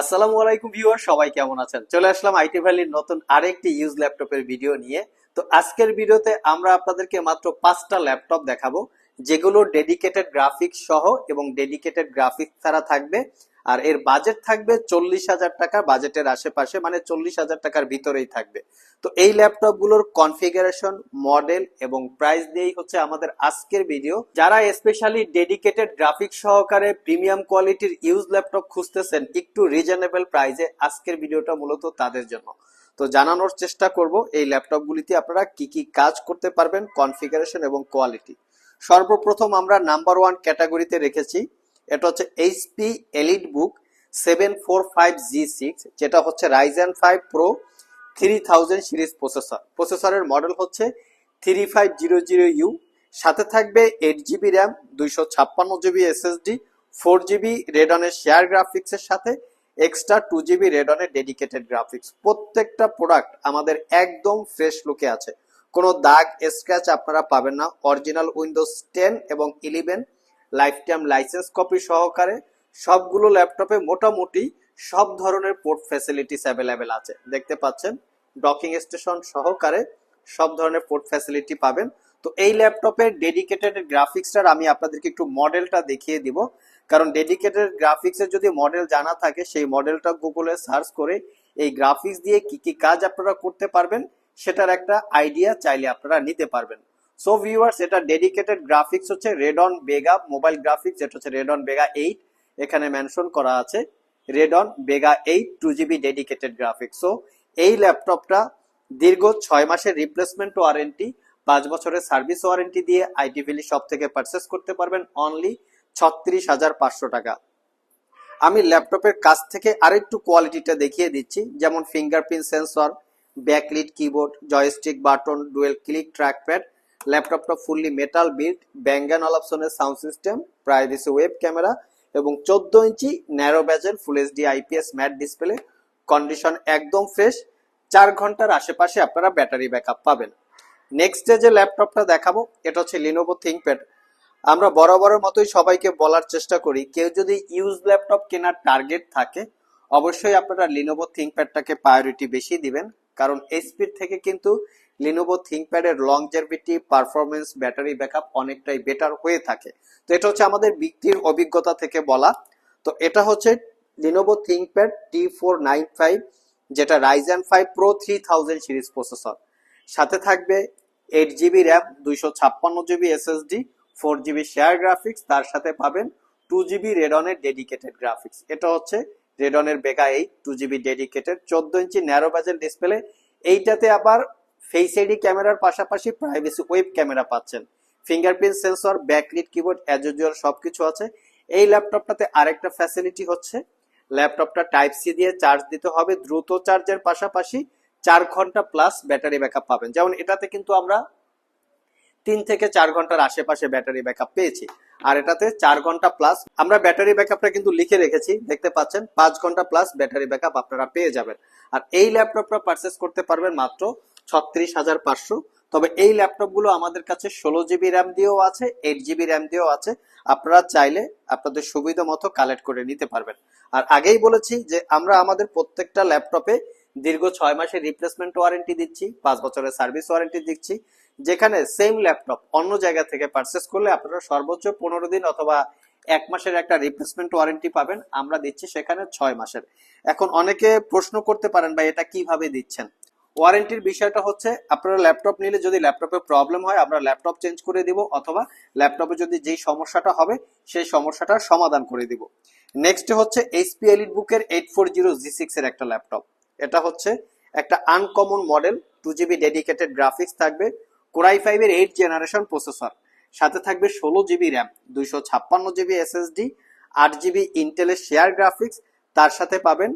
আসসালামু আলাইকুম ভিউয়ার, সবাই কেমন আছেন? চলে আসলাম আইটি ভ্যালির নতুন আরেকটি ইউজ ল্যাপটপের ভিডিও নিয়ে। তো আজকের ভিডিওতে আমরা আপনাদেরকে মাত্র পাঁচটা ল্যাপটপ দেখাবো, যেগুলো ডেডিকেটেড গ্রাফিক্স সহ এবং ডেডিকেটেড গ্রাফিক্স ছাড়া থাকবে। আর এর বাজেট থাকবে চল্লিশ হাজার টাকা বাজেটের আশেপাশে মানে চল্লিশ হাজার টাকার ভিতরেই থাকবে। তো এই ল্যাপটপগুলোর কনফিগারেশন মডেল এবং প্রাইস দিয়েই হচ্ছে আমাদের আজকের ভিডিও যারা স্পেশালি ডেডিকেটেড গ্রাফিক্স সহকারে প্রিমিয়াম কোয়ালিটির ইউজ ল্যাপটপ খুঁজতেছেন, একটু রিজনেবল প্রাইসে আজকের ভিডিওটা মূলত তাদের জন্য। তো জানানোর চেষ্টা করব, এই ল্যাপটপগুলিতে আপনারা কি কি কাজ করতে পারবেন কনফিগারেশন এবং কোয়ালিটি সর্বপ্রথম আমরা নাম্বার ওয়ান ক্যাটাগরিতে রেখেছি এটা হচ্ছে HP EliteBook seven four five G six যেটা হচ্ছে Ryzen five pro three thousand series processor প্রসেসরের মডেল হচ্ছে three five zero zero U সাথে থাকবে এইট জিবি র্যাম দুইশো ছাপ্পান্ন জিবি এসএসডি ফোর জিবি রেডনের শেয়ার গ্রাফিক্সের সাথে এক্সট্রা টু জিবি রেডনের ডেডিকেটেড গ্রাফিক্স প্রত্যেকটা প্রোডাক্ট আমাদের একদম ফ্রেশ লুকে আছে। কোনো দাগ স্ক্র্যাচ আপনারা পাবেন না। অরিজিনাল উইন্ডোজ টেন এবং eleven lifetime license copy সহকারে সবগুলো ল্যাপটপে মোটামুটি সব ধরনের পোর্ট ফ্যাসিলিটিস অ্যাভেলেবেল আছে। দেখতে পাচ্ছেন ডকিং স্টেশন সহকারে সব ধরনের পোর্ট ফ্যাসিলিটি পাবেন। তো এই ল্যাপটপের ডেডিকেটেড গ্রাফিক্সটার আমি আপনাদেরকে একটু মডেলটা দেখিয়ে দিব। কারণ ডেডিকেটেড গ্রাফিক্সের যদি মডেল জানা থাকে, সেই মডেলটা গুগলে সার্চ করে এই গ্রাফিক্স দিয়ে কি কি কাজ আপনারা করতে পারবেন, সেটার একটা আইডিয়া চাইলে আপনারা নিতে পারবেন। সো ভিউয়ার্স এটা ডেডিকেটেড গ্রাফিক্স হচ্ছে রেডন বেগা মোবাইল গ্রাফিক্স যেটা হচ্ছে রেডন বেগা এইট এখানে মেনশন করা আছে Radeon Vega eight two GB dedicated graphics so এই ল্যাপটপটা দীর্ঘ ছয় মাসের রিপ্লেসমেন্ট ওয়ারেন্টি পাঁচ বছরের সার্ভিস ওয়ারেন্টি দিয়ে আইটি ভ্যালি শপ থেকে পারচেস করতে পারবেন অনলি ছত্রিশ হাজার পাঁচশো টাকা। আমি ল্যাপটপের কাছ থেকে আরেকটু কোয়ালিটিটা দেখিয়ে দিচ্ছি, যেমন fingerprint sensor backlit keyboard joystick button dual click trackpad ল্যাপটপটা fully metal build Bang and অলাপসনের sound system privacy web camera এবং চোদ্দ ইঞ্চি narrow ব্যাজের full HD IPS matte display condition একদম ফ্রেশ চার ঘণ্টার আশেপাশে আপনারা ব্যাটারি ব্যাকআপ পাবেন। নেক্সট ডে যে ল্যাপটপটা দেখাবো, এটা হচ্ছে লিনোভো থিঙ্কপ্যাড আমরা বরাবরের মতোই সবাইকে বলার চেষ্টা করি, কেউ যদি ইউজ ল্যাপটপ কেনার টার্গেট থাকে, অবশ্যই আপনারা লিনোভো থিঙ্কপ্যাডটাকে প্রায়োরিটি বেশি দিবেন। কারণ এইচপির থেকে কিন্তু লিনোভো থিঙ্কপ্যাডের লংজেভিটি পারফরমেন্স ব্যাটারি ব্যাকআপ অনেকটাই বেটার হয়ে থাকে। তো এটা হচ্ছে আমাদের বিক্রির অভিজ্ঞতা থেকে বলা। তো এটা হচ্ছে Lenovo ThinkPad T four nine five যেটা Ryzen five pro three thousand series processor সাথে থাকবে এইট জিবি র্যাম দুইশো ছাপ্পান্ন GB SSD four GB shared graphics তার সাথে পাবেন টু জিবি রেডনের ডেডিকেটেড গ্রাফিক্স এটা হচ্ছে রেডনের Vega eight two GB dedicated চোদ্দ ইঞ্চি ন্যারো বাজেট ডিসপ্লে এইটাতে আবার ফেস আইডি ক্যামেরার পাশাপাশি প্রাইভেসি ওয়েব ক্যামেরা পাচ্ছেন। Fingerprint sensor backlit keyboard as usual সবকিছু আছে। এই ল্যাপটপটাতে আরেকটা ফ্যাসিলিটি হচ্ছে। ল্যাপটপটা টাইপ সি দিয়ে চার্জ দিতে হবে। দ্রুত চার্জের পাশাপাশি চার ঘণ্টা প্লাস ব্যাটারি ব্যাকআপ পাবেন। যেমন এটাতে কিন্তু আমরা তিন থেকে চার ঘণ্টার আশেপাশে ব্যাটারি ব্যাকআপ পেয়েছি। আর এটাতে চার ঘণ্টা প্লাস আমরা ব্যাটারি ব্যাকআপটা কিন্তু লিখে রেখেছি, দেখতে পাচ্ছেন, পাঁচ ঘণ্টা প্লাস ব্যাটারি ব্যাকআপ আপনারা পেয়ে যাবেন। আর এই ল্যাপটপটা পারচেস করতে পারবেন মাত্র ছত্রিশ হাজার পাঁচশো। তবে এই ল্যাপটপগুলো আমাদের কাছে ষোলো জিবি র্যাম দিয়েও আছে এইট জিবি র্যাম দিয়েও আছে। আপনারা চাইলে আপনাদের সুবিধা মতো কালেক্ট করে নিতে পারবেন। আর আগেই বলেছি যে আমরা আমাদের প্রত্যেকটা ল্যাপটপে দীর্ঘ ছয় মাসের রিপ্লেসমেন্ট ওয়ারেন্টি দিচ্ছি, পাঁচ বছরের সার্ভিস ওয়ারেন্টি দিচ্ছি। যেখানে সেম ল্যাপটপ অন্য জায়গা থেকে পারচেস করলে আপনারা সর্বোচ্চ পনেরো দিন অথবা এক মাসের একটা রিপ্লেসমেন্ট ওয়ারেন্টি পাবেন। আমরা দিচ্ছি সেখানে ছয় মাসের। এখন অনেকে প্রশ্ন করতে পারেন বা এটা কীভাবে দিচ্ছেন? ওয়ারেন্টির বিষয়টা হচ্ছে, আপনারা ল্যাপটপ নিলে যদি ল্যাপটপে প্রবলেম হয়, আমরা ল্যাপটপ চেঞ্জ করে দিব অথবা ল্যাপটপে যদি যেই সমস্যাটা হবে, সেই সমস্যাটার সমাধান করে দিব। নেক্সট হচ্ছে এইচপি এলিট বুকের eight four zero G six এর একটা ল্যাপটপ এটা হচ্ছে একটা uncommon model two GB dedicated graphics থাকবে। কোরাই ফাইভের এইট জেনারেশন প্রসেসর। সাথে থাকবে ষোলো জিবি র্যাম, দুইশো ছাপ্পান্ন জিবি এসএসডি, আট জিবি ইন্টেলের শেয়ার গ্রাফিক্স। তার সাথে পাবেন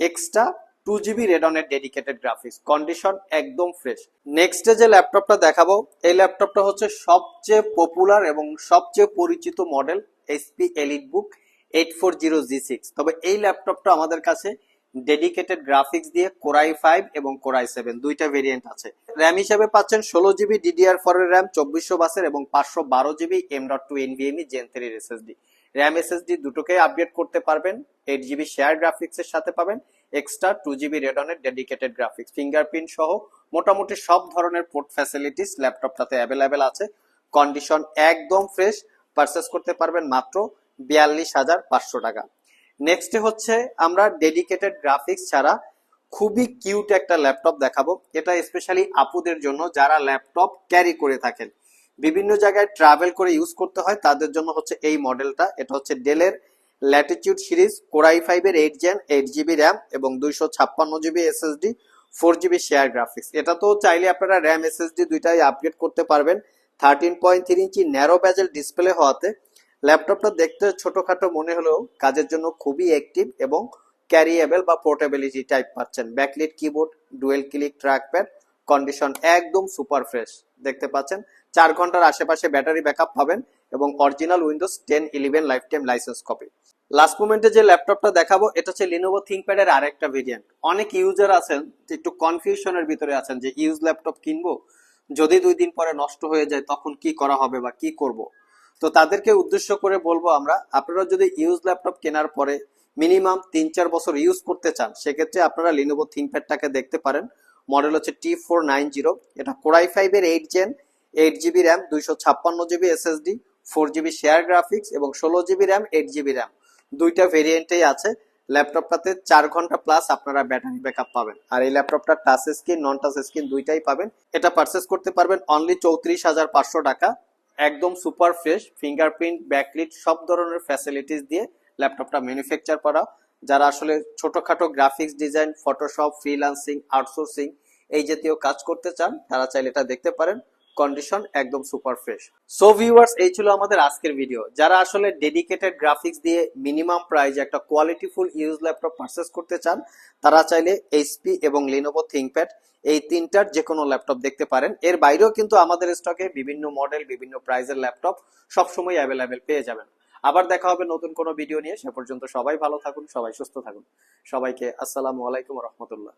এক্সট্রা টু জিবি রেডনের ডেডিকেটেড গ্রাফিক্স। কন্ডিশন একদম ফ্রেশ। নেক্সট যে ল্যাপটপটা দেখাবো, এই ল্যাপটপটা হচ্ছে সবচেয়ে পপুলার এবং সবচেয়ে পরিচিত model HP EliteBook eight four zero G six. তবে এই ল্যাপটপটা আমাদের কাছে ডেডিকেটেড গ্রাফিক্স দিয়ে কোরাই ফাইভ এবং কোরাই সেভেন দুইটা ভেরিয়েন্ট আছে। র্যাম হিসেবে পাচ্ছেন ষোলো জিবি ডিডিআর ফোর এর র্যাম চব্বিশশো বাসের এবং পাঁচশো বারো GB M dot two NVMe gen থ্রির এসএসডি র্যাম এসএসডি দুটোকেই আপডেট করতে পারবেন এইট জিবি শেয়ার গ্রাফিক্স এর সাথে পাবেন এক্সট্রা টু জিবি রেডনের ডেডিকেটেড গ্রাফিক্স ফিঙ্গারপ্রিন্ট সহ মোটামুটি সব ধরনের পোর্ট ফ্যাসিলিটিস ল্যাপটপটাতে অ্যাভেলেবেল আছে। কন্ডিশন একদম ফ্রেশ পারচেস করতে পারবেন মাত্র বিয়াল্লিশ হাজার পাঁচশো টাকা। নেক্সট হচ্ছে আমরা ডেডিকেটেড গ্রাফিক্স ছাড়া খুবই কিউট একটা ল্যাপটপ দেখাবো। এটা স্পেশালি আপুদের জন্য যারা ল্যাপটপ ক্যারি করে থাকেন। বিভিন্ন জায়গায় ট্রাভেল করে ইউজ করতে হয়, তাদের জন্য হচ্ছে এই মডেলটা এটা হচ্ছে ডেলের Latitude series Core i five এর eight gen eight GB RAM এবং দুইশো ছাপ্পান্ন GB SSD four GB shared graphics এটা তো চাইলে আপনারা র্যাম এসএসডি দুইটাই আপগ্রেড করতে পারবেন। থার্টিন পয়েন্ট থ্রি ইঞ্চি ন্যারো ব্যাজেল ডিসপ্লে হওয়াতে। ল্যাপটপটা দেখতে ছোটখাটো মনে হলেও কাজের জন্য খুবই অ্যাক্টিভ এবং ক্যারিয়েবল বা পোর্টেবিলিটি টাইপ পাচ্ছেন। Backlit keyboard dual click trackpad condition একদম সুপার ফ্রেশ দেখতে পাচ্ছেন? চার ঘণ্টার আশেপাশে ব্যাটারি ব্যাকআপ পাবেন এবং original Windows ten eleven lifetime license copy last মোমেন্টে যে ল্যাপটপটা দেখাবো, এটা হচ্ছে লিনোভো থিঙ্কপ্যাড এর আরেকটা ভেরিয়েন্ট অনেক ইউজার আছেন, একটু কনফিউশনের ভিতরে আছেন যে ইউজ ল্যাপটপ কিনবো? যদি দুই দিন পরে নষ্ট হয়ে যায়, তখন কি করা হবে বা কি করব? তো তাদেরকে উদ্দেশ্য করে বলব আমরা, আপনারা যদি ইউজ ল্যাপটপ কেনার পরে মিনিমাম তিন চার বছর ইউজ করতে চান, সেক্ষেত্রে আপনারা লিনোভো থিঙ্কপ্যাডটাকে দেখতে পারেন। মডেল হচ্ছে টি ফোর নাইন জিরো এটা কোরাই ফাইভ এর eight gen eight GB RAM দুইশো ছাপ্পান্ন GB SSD four GB shared graphics এবং ষোলো GB RAM eight GB RAM দুইটা ভেরিয়েন্টেই আছে ল্যাপটপটাতে চার ঘণ্টা প্লাস আপনারা ব্যাটারি ব্যাকআপ পাবেন। আর এই ল্যাপটপটা touch screen non touch screen দুইটাই পাবেন। এটা পারচেস করতে পারবেন অনলি চৌত্রিশ হাজার পাঁচশো টাকা। একদম সুপার ফ্রেশ, ফিঙ্গারপ্রিন্ট, ব্যাকলিট, সব ধরনের ফ্যাসিলিটিস দিয়ে ল্যাপটপটা ম্যানুফ্যাকচার করা। যারা আসলে ছোটোখাটো graphics design Photoshop freelancing outsourcing এই জাতীয় কাজ করতে চান, তারা চাইলে এটা দেখতে পারেন। কন্ডিশন একদম সুপার ফ্রেশ সো ভিউয়ার্স এই ছিল আমাদের আজকের ভিডিও যারা আসলে ডেডিকেটেড গ্রাফিক্স দিয়ে মিনিমাম প্রাইজে একটা কোয়ালিটিফুল ইউজ ল্যাপটপ পারচেস করতে চান, তারা চাইলে এইচপি এবং লিনোভো থিঙ্কপ্যাড এই তিনটার যে কোনো ল্যাপটপ দেখতে পারেন। এর বাইরেও কিন্তু আমাদের স্টকে বিভিন্ন মডেল বিভিন্ন প্রাইজের ল্যাপটপ সবসময় অ্যাভেলেবেল পেয়ে যাবেন। আবার দেখা হবে নতুন কোনো ভিডিও নিয়ে। সে পর্যন্ত সবাই ভালো থাকুন, সবাই সুস্থ থাকুন। সবাইকে আসসালামু আলাইকুম রহমতুল্লাহ।